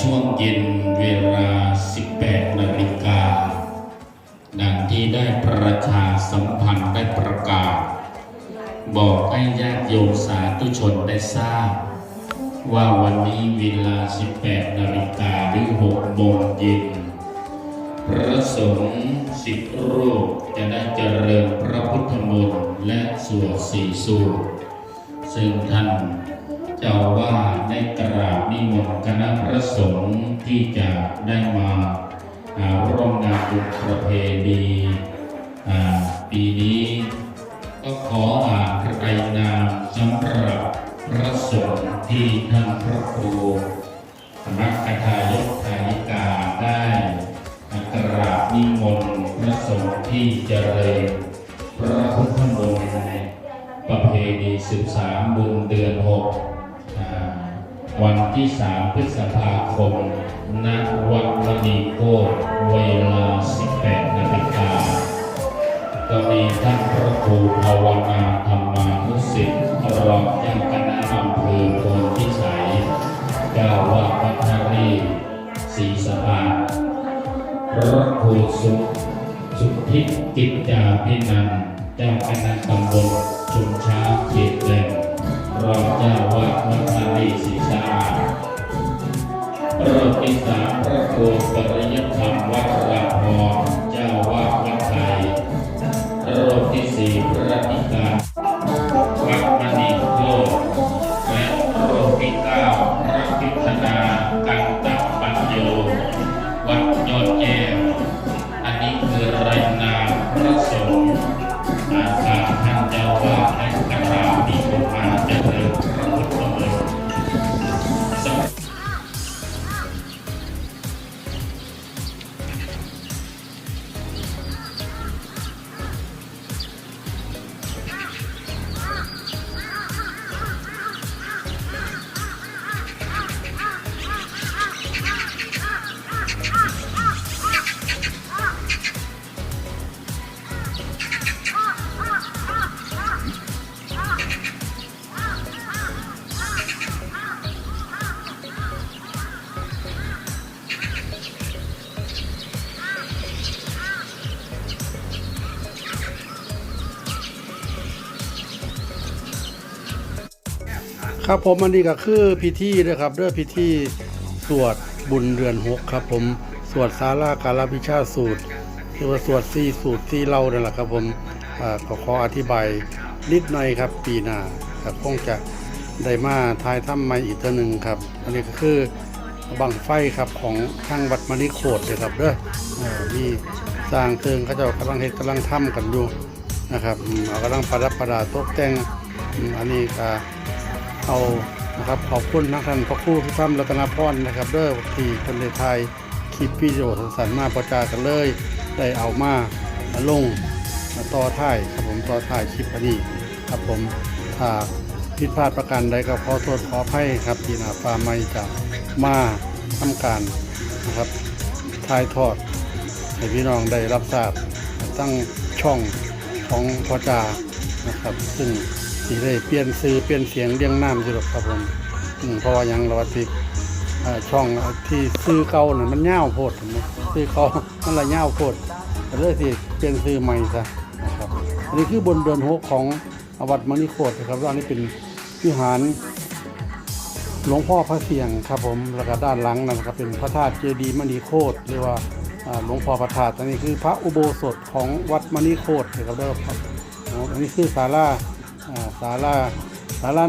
ช่วงเย็นเวลา 18 นาฬิกา ดังที่ได้ประชาสัมพันธ์ได้ประกาศ บอกให้ญาติโยมสาธุชนได้ทราบ ว่าวันนี้เวลา 18 นาฬิกาหรือ 6 โมงเย็น พระสงฆ์สิบรูปจะได้เจริญพระพุทธมนต์และสวดสีสูตรซึ่งท่าน เจ้าว่าได้กราบนิมนต์คณะพระสงฆ์ที่จะได้มาร่วมงานบุญประเพณีปีนี้ ก็ขออ่านระไตรนามสำหรับพระสงฆ์ที่ท่านพระครูมัคคทายกทายิกาได้กราบนิมนต์พระสงฆ์ที่เจริญพระพุทธมนต์ประเพณีสืบสามบุญเดือนหก วันที่สามพฤษภาคมณวัดมณีโคตรเวลา 18 นาฬิกาก็มีท่านพระครูภาวนาธรรมานุสิทธิ์รองเจ้าคณะอำเภอโพนพิสัยเจ้าวาดวัดทารีศรีสะอาพระครูสุสุทธิกิจจาพินันเจ้าคณะตำบลชุมช้าเขตแหลมรองเจ้าวาด วัดทารีศรีสะอาดพระที่สามพระครูปริยธรรมวัดราพรเจ้าวาดวัดไทยพระที่สี่พระธิการวัดมณีโคตรและพระที่เก้าพระพิธนากันตปัญโยวัดยอดแก้วอันนี้คือรายนา ครับผมอันนี้ก็คือพิธีนะครับเรื่องพิธีสวดบุญเดือนหกครับผมสวดสาราการพิชาสูตรหรือว่าสวดสี่สูตรสี่เล่านั่นแหละครับผมอ่าก็ขออธิบายนิดหน่อยครับปีหน้าครับคงจะได้มาทายถ้ำใหม่อีกเท่านึงครับ อันนี้ก็คือบังไฟครับของทางวัดมณีโคดเลยครับเด้อเอ่อมีสร้างเติงเขาจะกำลังเฮ็ดกำลังทำกันอยู่นะครับเอากำลังประดับประดาตกแต่งอันนี้ก็ เอานะครับขอบคุณนักท่านพระครูทุกท่านรัตนพรนะครับเด้อที่คนในไทยคลิปวิดีโอสันๆมาประจากันเลย ได้เอามาลงมาต่อท้ายครับผมต่อท้ายคลิปอันนี้ครับผมถ้าผิดพลาดประการใดก็ขอโทษขออภัยครับที่นาฟ้าไม่จะมาทำการนะครับถ่ายทอดให้พี่น้องได้รับทราบตั้งช่องของพอจานะครับ ซึ่ง สีได้เปลี่ยนซื้อเปลี่ยนเสียงเรียงน้ำอยู่หรอกครับผมอืมเพราะว่ายังเราว่าที่เอ่อช่องที่ซื้อเก่าน่ะมันเง่าโพดเห็นไหมซื้อเก่ามันละเง่าโพดก็เลยสิเปลี่ยนซื้อใหม่ซะนะครับอันนี้คือบนเดือนหกของวัดมณีโคตรนะครับแล้วอันนี้เป็นวิหารหลวงพ่อพระเสียงครับผมแล้วก็ด้านหลังนั่นนะครับเป็นพระธาตุเจดีย์มณีโคตรหรือว่าหลวงพ่อพระธาตุอันนี้คือพระอุโบสถของวัดมณีโคตรนะครับเด้อครับอันนี้คือศาลา อ่าศาลาศาลา